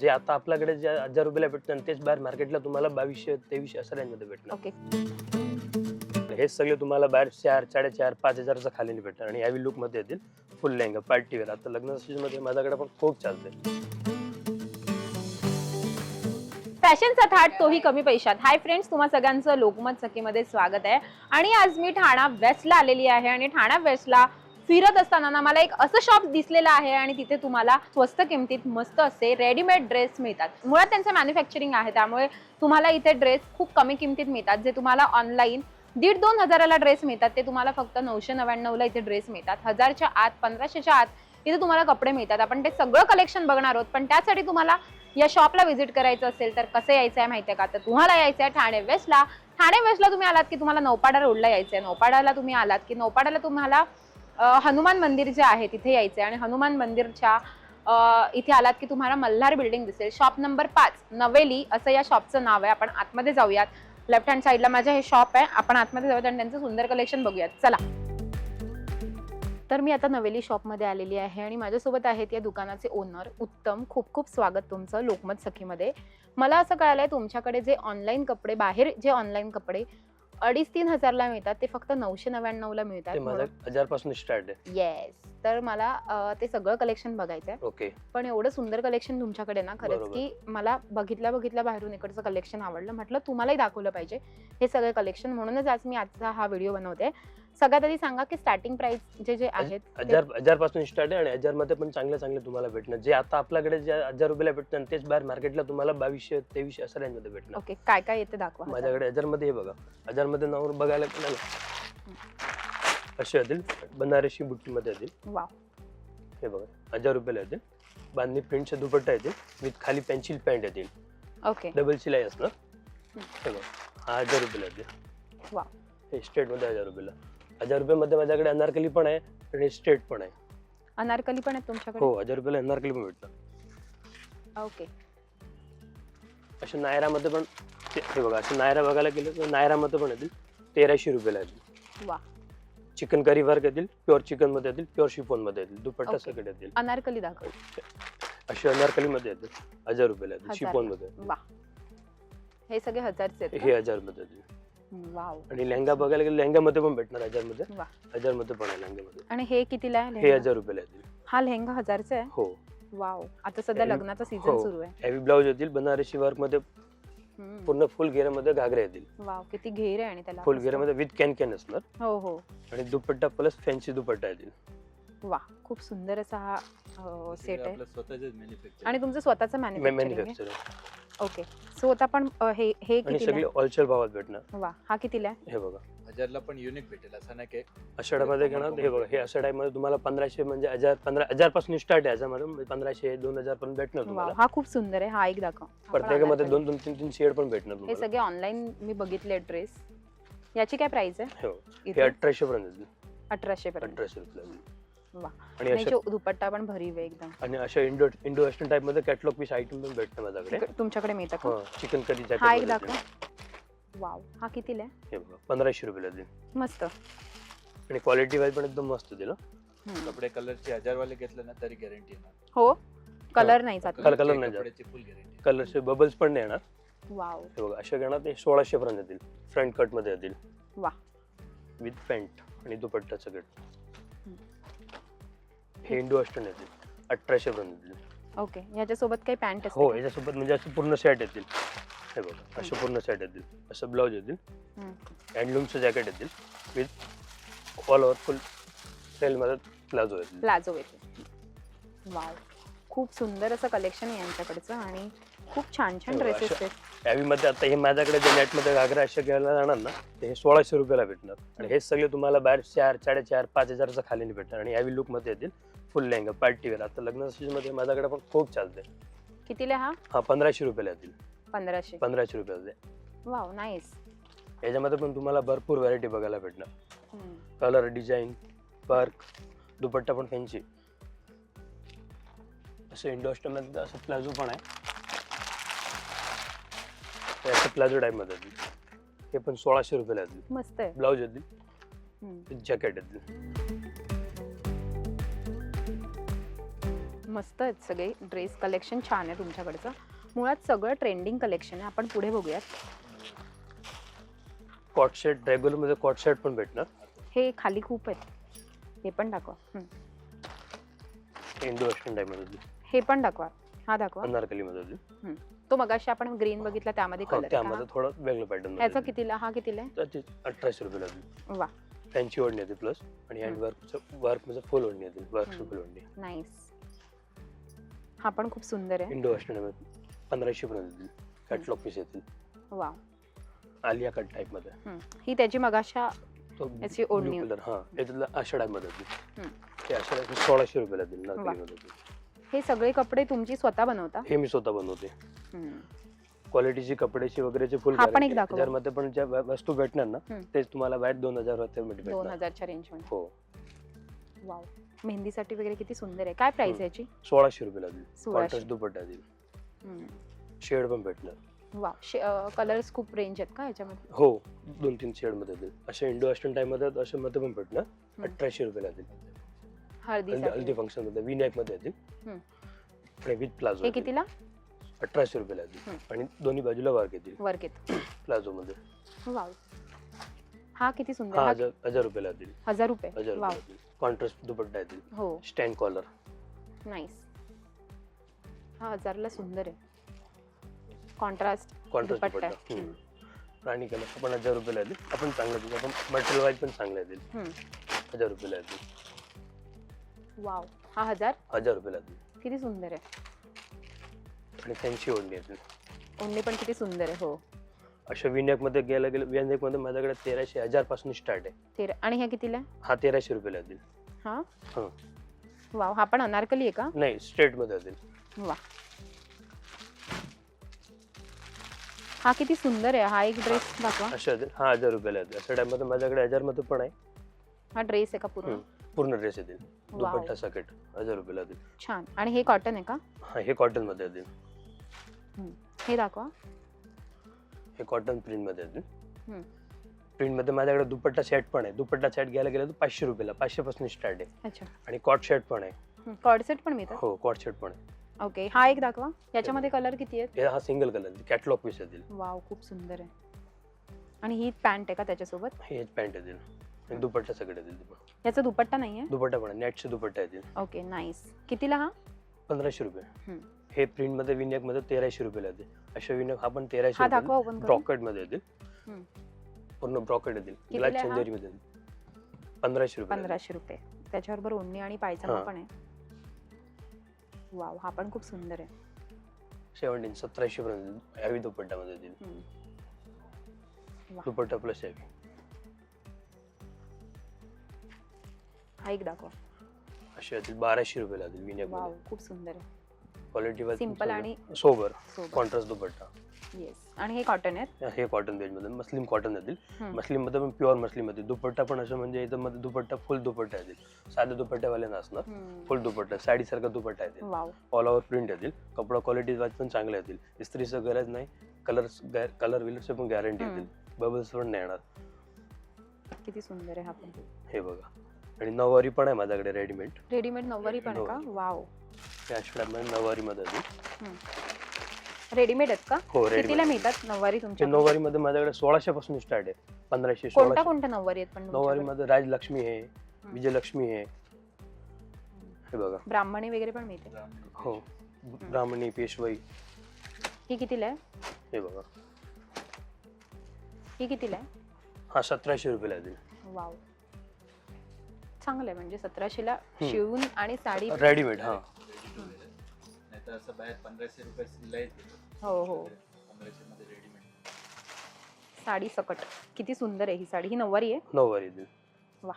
जे आता आपल्याकडे जे हजार रुपयाला भेटणार तेच बाहेर मार्केटला तुम्हाला बावीसशे तेवीसशे असं range मध्ये भेटणार. ओके हेच सगळे तुम्हाला बाहेर चार साडेचार पाच हजारच्या खाली नाही भेटणार आणि हॅवी लुकमध्ये येतील फुल लेंगा पार्टी वेअर आता लग्न सीजनमध्ये माझ्याकडे पण खूप चालते फॅशनचा थाट तोही कमी पैशात. हाय फ्रेंड्स तुम्हा सगळ्यांचं लोकमत सखीमध्ये स्वागत आहे. आणि आज मी ठाणा वेस्टला आलेली आहे आणि ठाणा वेस्टला फिरत असताना ना मला एक असं शॉप दिसलेलं आहे आणि तिथे तुम्हाला स्वस्त किमतीत मस्त असे रेडीमेड ड्रेस मिळतात. मुळात त्यांचं मॅन्युफॅक्चरिंग आहे त्यामुळे तुम्हाला इथे ड्रेस खूप कमी किमतीत मिळतात. जे तुम्हाला ऑनलाईन दीड दोन हजाराला ड्रेस मिळतात ते तुम्हाला फक्त नऊशे नव्याण्णवला इथे ड्रेस मिळतात. हजारच्या आत पंधराशेच्या आत इथे तुम्हाला कपडे मिळतात. आपण ते सगळं कलेक्शन बघणार आहोत पण त्यासाठी तुम्हाला या शॉपला व्हिजिट करायचं असेल तर कसं यायचं आहे माहिती आहे का? तर तुम्हाला यायचं आहे ठाणे वेस्टला ठाणे वेस्टला तुम्ही आलात की तुम्हाला नौपाडा रोडला यायचं आहे नौपाडाला तुम्ही आलात की नौपाडाला तुम्हाला हनुमान मंदिर जे आहे तिथे यायचं आहे आणि हनुमान मंदिरच्या इथे आलात की तुम्हाला मल्हार बिल्डिंग दिसेल. शॉप नंबर पाच नवेली असं या शॉपचं नाव आहे. आपण आतमध्ये जाऊयात. लेफ्ट हँड साईडला माझं हे शॉप आहे. आपण आतमध्ये जाऊयात आणि त्यांचं सुंदर कलेक्शन बघूयात. चला. तर मी आता नवेली शॉपमध्ये आलेली आहे आणि माझ्यासोबत आहेत या दुकानाचे ओनर उत्तम. खूप खूप स्वागत तुमचं लोकमत सखीमध्ये. मला असं कळालंय तुमच्याकडे जे ऑनलाईन कपडे बाहेर जे ऑनलाईन कपडे अडीच तीन हजारला मिळतात ते फक्त नऊशे नव्याण्णवला ते मिळतात हजारपासून स्टार्ट आहे. येस तर मला अं, ते सगळं कलेक्शन बघायचं आहे ओके पण एवढं सुंदर कलेक्शन तुमच्याकडे ना खरंच बरोबर. की मला बघितल्या बघितल्या बाहेरून इकडचं कलेक्शन आवडलं. म्हटलं तुम्हालाही दाखवलं पाहिजे हे सगळे कलेक्शन म्हणूनच आज मी आजचा हा व्हिडिओ बनवते. सगळ्यात आधी सांगा की स्टार्टिंग प्राइस जे जे आहेत हजार हजारपासून स्टार्ट आहे आणि हजारमध्ये पण चांगले चांगले तुम्हाला भेटणार. जे आता आपल्याकडे जे हजार रुपयाला भेटणार तेच बाहेर मार्केटला तुम्हाला बावीसशे तेवीसशे असं range मध्ये भेटणार. ओके काय काय येते दाखवा माझ्याकडे हजारमध्ये हे बघा. हजारमध्ये नाव बघायला ना असे येतील बनारसी बुट्टी मध्ये येतील वा हे बघा. हजार रुपयाला येतील. बांधणी प्रिंटचे दुपट्टा येतील. विथ खाली पेन्सिल पॅन्ट येतील. ओके डबल शिलाई असणार हे बघा. हा हजार रुपयाला येतील. वा. हे स्ट्रेटमध्ये हजार रुपयाला. हजार रुपयामध्ये माझ्याकडे अनारकली पण आहे आणि स्ट्रेट पण आहे. अनारकली पण आहेत तुमच्याकडे? हो हजार रुपयाला अनारकली पण भेटणार ओके. असे नायरामध्ये पण ते- हे बघा असे नायरा बघायला गेलं तर नायरामध्ये पण येतील. तेराशे रुपयाला येतील. वा. चिकन करी वर्क येतील प्युअर चिकनमध्ये येतील प्युअर शिफोनमध्ये येतील दुपट्टा Okay. सगळे येतील. अनारकली दाखव. असे अनारकली मध्ये येतील हजार रुपयाला येतील हजार. शिफोनमध्ये वा. हे सगळे हजारचे आहेत हे? हजारमध्ये येतील. वाव. आणि लेहंगा बघायला गेलं लेहंगा मध्ये पण भेटणार हजारमध्ये वा. हजारमध्ये पण आहे लेहंग्यामध्ये आणि हे कितीला आहे हे लेहंगा? हजार रुपयाला येतील. हा लेहंगा हजारचा आहे? हो. वाव. आता सध्या हे- लग्नाचा सीझन हो. सुरू आहे. हेवी ब्लाऊज येतील बनारसी वर्कमध्ये हम्म. पूर्ण फुल घेऱ्यामध्ये घागरे येतील. वाव किती घेर आहे आणि त्याला फुल. घेऱ्यामध्ये विथ कॅन कॅन असणार. हो हो. आणि दुपट्टा प्लस फॅन्सी दुपट्टा येतील. वा खूप सुंदर असा हा सेट आहे. आणि तुमचं स्वतःचं मॅन्युफॅक्चरिंग मॅन्युफॅक्चर ओके सो आता पण अ, हे हे आणि कितीला? सगळे होलसेल भावात भेटणार? वा हा कितीला? आहे हे बघा. हजारला पण युनिक भेटेल असं नाही की आषाढामध्ये घेणार. हे बघा हे आषाढमध्ये तुम्हाला पंधराशे म्हणजे हजार पंधरा हजारपासून स्टार्ट आहे याच्यामध्ये म्हणजे पंधराशे दोन हजार पण भेटणार वा तुम्हाला. हा खूप सुंदर आहे. हा एक दाखव. हा पण प्रत्येकामध्ये. दोन दोन तीन तीन शेड पण भेटणार हे तुम्हाला. सगळे ऑनलाईन मी बघितले ड्रेस याची काय प्राइस आहे? हो हे इथे? अठराशे पर्यंत अठराशे पर्यंत अठराशे रुपये वा. आणि आणि अशा जो दुपट्टा पण भरीव आहे एकदम. आणि अशा इंडो इंडो वेस्टर्न टाइपमध्ये कॅटलॉग पीस आयटम पण भेटतं माझ्याकडे. इकडे- तुमच्याकडे मिळतं का? चिकन करी हा एक जॅकेट दाखव. वाव. हा कितीला आहे? हे बघा पंधराशे रुपयाला देईल मस्त. आणि क्वालिटी वाईज पण एकदम मस्त दिलं हम्म. कपडे कलरचे हजारवाले घेतले ना तरी गॅरंटी येणार. हो कलर नाही जात. Color- color नाही जात. कपड्याची फुल गॅरंटी कलरचे बबल्स पण नाही येणार. वाव. हे बघा अशा घेणार ते सोळाशे पर्यंत येतील फ्रंट कटमध्ये येतील वा. विथ पॅन्ट आणि दुपट्टा सगळं. हे इंडो वेस्टर्न येतील. अठराशे पर्यंत येतील. ओके. ह्याच्यासोबत काही पॅन्ट हो असते याच्यासोबत म्हणजे असं पूर्ण सेट येतील. हे बघा असे पूर्ण सेट येतील. असं ब्लाऊज येतील. हम्म. हँडलूमचं जॅकेट येतील. विथ ऑल ओव्हर फुल सेलमध्ये प्लाझो येतील. प्लाझो येते वाव. खूप सुंदर असं कलेक्शन आहे यांच्याकडचं आणि खूप छान छान हो, ड्रेसेस अशा- आहेत. यावीमध्ये आता हे माझ्याकडे जे नेटमध्ये घागरा अशा घ्यायला जाणार ना ते हे सोळाशे रुपयाला भेटणार. आणि हे सगळे तुम्हाला बाहेर चार साडेचार पाच हजारच्या खाली नाही भेटणार. आणि यावी लुकमध्ये येतील. फुल लेहंगा पार्टी वेअर आता लग्नमध्ये माझ्याकडे पण खूप चालते. कितीला हा? हा पंधराशे रुपयाला येतील पंधराशे. पंधराशे रुपयाचे वाव नाईस याच्यामध्ये पण तुम्हाला भरपूर व्हरायटी बघायला भेटणार. कलर डिझाईन वर्क दुपट्टा पण फॅन्सी असं इंडोस्टमध्ये असं प्लाझो पण आहे. असं प्लाझो टाईपमध्ये येतील हे पण सोळाशे रुपयाला येतील मस्त आहे. ब्लाऊज येतील. जॅकेट येतील. मस्त आहेत सगळे. ड्रेस कलेक्शन छान आहे तुमच्याकडचं. मुळात सगळं ट्रेंडिंग कलेक्शन आहे. आपण पुढे बघूयात. कॉट सेट रेग्युलरमध्ये कॉट सेट पण भेटणार. हे खाली खूप आहेत. हे पण दाखवा. हं. इंडो वेस्टर्न हे पण दाखवा. हा दाखवा. अनारकली मध्ये तो मगाशी आपण ग्रीन बघितला त्यामध्ये कलर त्यामध्ये थोडं वेगळं पॅटर्न याचा कितीला? हा कितीला आहे? त्याची अठराशे रुपयाला वा. फॅन्सी ओढणी येते प्लस आणि हँड वर्क वर्क म्हणजे फुल ओढणी येते वर्क. फुल ओढणी. नाईस हा पण खूप सुंदर आहे. इंडो वेस्टर्नमध्ये पंधराशे पर्यंत येतील. कॅटलॉग पीस येतील. वा आलिया कट टाईपमध्ये. ही त्याची मगाशा तो याची ओढणी. कलर हा. याच्यातला आषाढा मध्ये येतील. हम्म. ते आषाढा सोळाशे रुपयाला वा. नागरिकमध्ये हे सगळे कपडे तुमची स्वतः बनवता? हे मी स्वतः बनवते. हम्म. क्वालिटीची कपड्याची वगैरेची फुल हा पण एक दाखवा. त्याच्यामध्ये पण ज्या व- वस्तू भेटणार ना हम्म. तेच तुम्हाला बाहेर दोन हजारमध्ये दोन भेटणार हजारच्या रेंजमध्ये. हो. वाव. मेहंदीसाठी वगैरे किती सुंदर आहे. काय प्राइस. याची? सोळाशे रुपयाला देईल. सोळाशे. कॉन्ट्रास्ट दुपट्टा देईल. हम्म. शेड पण भेटणार. वा. कलर्स खूप रेंज आहेत का याच्यामध्ये? हो दोन तीन शेडमध्ये देईल. असे इंडो वेस्टर्न टाइममध्ये असे मध्ये पण भेटणार. अठराशे रुपयाला देईल. हल्दी हल्दी हळदीसाठी फंक्शनमध्ये विनायकमध्ये येतील हम्म. आणि विथ प्लाझो हे कितीला? अठराशे रुपयाला येतील हम्म. आणि दोन्ही बाजूला वर्क येतील. वर्क येत. प्लाझो मध्ये. वाव. हा किती सुंदर. हा हा हजार हजार रुपयाला देईल. हजार रुपये. हजार वाव. रुपयाला देईल. कॉन्ट्रास्ट दुपट्टा येतील. हो. स्टँड कॉलर नाईस हा हजारला सुंदर आहे. कॉन्ट्रास्ट कॉन्ट्रास्ट दुपट्टा. दुपट्टा. हम्म. राणी कलर आपण हजार रुपयाला येतील. आपण चांगलं देऊ. आपण मटेरियल वाईज पण चांगलं येतील. हजार रुपयाला येतील. वाव हा हजार? हजार रुपयाला येतील. किती सुंदर आहे. आणि फॅन्सी ओढणी येतील. ओढणी पण किती सुंदर आहे हो. अशा विनायकमध्ये गेलं गेलं विनायकमध्ये माझ्याकडे तेराशे हजारपासून स्टार्ट आहे. तेरा आणि ह्या कितीला? आहे? हा तेराशे रुपयाला येतील हा? हो. वाव हा पण अनारकली आहे का? नाही स्ट्रेटमध्ये येतील वा हा किती सुंदर आहे हा एक ड्रेस दाखवा. अशा येतील हा हजार रुपयाला येतील अशा टाइममध्ये माझ्याकडे हजारमध्ये पण आहे. हा ड्रेस आहे का पूर्ण. पूर्ण ड्रेस येतील. वाव. दुपट्टा सकेट हजार रुपयाला येतील छान. आणि हे कॉटन आहे का? हा हे कॉटनमध्ये येतील हे दाखवा. हे कॉटन प्रिंटमध्ये हम्म. येतील प्रिंटमध्ये माझ्याकडे दुपट्टा सेट पण आहे. दुपट्टा सेट घ्यायला गेलं तर पाचशे रुपयाला पाचशे पासून स्टार्ट आहे. अच्छा. आणि कॉट सेट पण आहे. कॉडसेट पण मिळतात? हो कॉट सेट पण आहे. ओके हा एक दाखवा. याच्यामध्ये कलर किती आहेत? हे सिंगल कलर कॅटलॉग पीस येतील वाव खूप सुंदर आहे. आणि ही पॅन्ट आहे का त्याच्यासोबत? हे पॅन्ट येतील आणि दुपट्टा सगळे येतील. याचा दुपट्टा नाही आहे दुपट्टा पण आहे. नेटचे दुपट्टा येतील ओके नाईस कितीला हा? पंधराशे रुपये. हे प्रिंटमध्ये विनायकमध्ये तेराशे रुपयाला येते. अशा विनायक हा पण तेराशे हा दाखवा करून. ब्रॉकेटमध्ये येतील हम्म. पूर्ण ब्रॉकेट येतील. कितीला हा? पंधराशे रुपये पंधराशे रुपये. त्याच्याबरोबर ओढणी आणि पायजमा हा. पण आहे. वाव हा पण खूप सुंदर आहे. सेव्हन्टीन सतराशे पर्यंत यावी दुपट्ट्यामध्ये येतील. हम्म. दुपट्टा प्लस यावी हा एक दाखवा. असे येतील. बाराशे रुपयाला येतील विनायक वावमध्ये खूप सुंदर आहे. क्वालिटी वाईज Simple आणि सोबर कॉन्ट्रास्ट दुपट्टा. येस आणि हे कॉटन आहेत? हे कॉटन बेजमध्ये मस्लिम कॉटन येतील. मस्लिममध्ये पण प्युअर मस्लिममध्ये दुपट्टा पण असं म्हणजे इथं मध्ये दुपट्टा फुल दुपट्टा येतील. साध्या दुपट्ट्यावाले नसणार. फुल दुपट्टा साडीसारखा दुपट्टा येतील. वाव ऑल ओव्हर प्रिंट येतील. कपडा क्वालिटी वाईज पण चांगले येतील. इस्त्रीचं गरज नाही. कलर कलर विलरचे पण गॅरंटी. येतील. बबल्स पण नाही येणार. किती सुंदर आहे हा पण. हे बघा. आणि नऊवारी पण आहे माझ्याकडे रेडीमेड. रेडीमेड नऊवारी पण आहे का? वाव. त्या आषाढ्यामध्ये नऊवारी मध्ये येतील रेडीमेड आहेत का? हो कितीला रेडीमेड मिळतात नऊवारी तुमच्या नऊवारी मध्ये माझ्याकडे सोळाशे पासून स्टार्ट आहे पंधराशे कोणत्या सोळाशे कोणत्या नऊवारी आहेत पण नऊवारी तुमच्याकडे? मध्ये राजलक्ष्मी आहे विजयलक्ष्मी आहे. हे बघा. ब्राह्मणी वगैरे पण मिळते? हो ब्राह्मणी पेशवाई. ही कितीला आहे? हे बघा. ही कितीला आहे? हा सतराशे रुपयाला येतील वाव. चांगलं आहे म्हणजे सतराशेला. शिवून आणि साडी रेडीमेड हा. नाही तर असं बाहेर पंधराशे रुपये सिलाई हो हो. पंधराशे मध्ये रेडीमेड साडी सकट. किती सुंदर आहे ही साडी. ही नऊवारी आहे? नऊवारी येतील वा.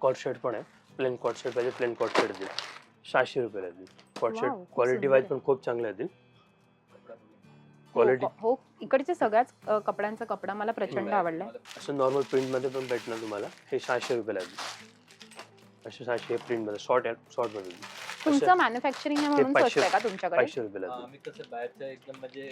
कॉट शर्ट पण आहे. प्लेन कॉट शर्ट पाहिजे प्लेन कॉट शर्ट येतील सहाशे रुपयाला येतील कॉट Wow, शर्ट खूप क्वालिटी वाईज. पण खूप चांगले येतील कपडा बघून. क्वालिटी हो, हो इकडचे सगळ्याच अ, कपड्यांचा कपडा मला प्रचंड आवडलाय. मला असं नॉर्मल प्रिंटमध्ये पण भेटणार तुम्हाला. हे सहाशे रुपयाला येतील असे सहाशे प्रिंटमध्ये शॉर्ट शॉर्टमध्ये. तुमचं मॅन्युफॅक्चरिंग आहे म्हणून स्वस्त आहे का तुमच्याकडे? पाचशे रुपयाला हा, येतील आम्ही कसं बाहेरच्या एकदम म्हणजे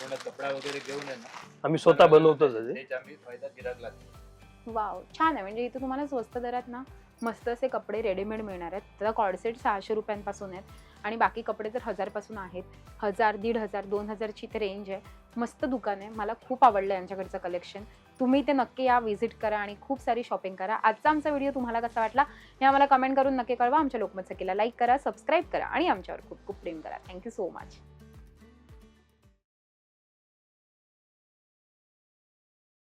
पूर्ण कपडा वगैरे घेऊन आहे ना आम्ही स्वतः बनवतो ते त्याचा आम्ही फायदा गिराक लागतो. वाव छान आहे. म्हणजे इथे तुम्हाला स्वस्त दरात ना मस्त असे कपडे रेडीमेड मिळणार आहेत. त्याला कॉडसेट सहाशे रुपयांपासून आहेत. आणि बाकी कपडे तर हजारपासून आहेत. हजार दीड हजार दोन हजारची ते रेंज आहे. मस्त दुकान आहे. मला खूप आवडलं यांच्याकडचं कलेक्शन तुम्ही ते नक्की या व्हिजिट करा आणि खूप सारी शॉपिंग करा. आजचा आमचा व्हिडिओ तुम्हाला कसा वाटला हे आम्हाला कमेंट करून नक्की कळवा. आमच्या लोकमत सखीला लाईक करा सबस्क्राईब करा आणि आमच्यावर खूप खूप प्रेम करा. Thank you so much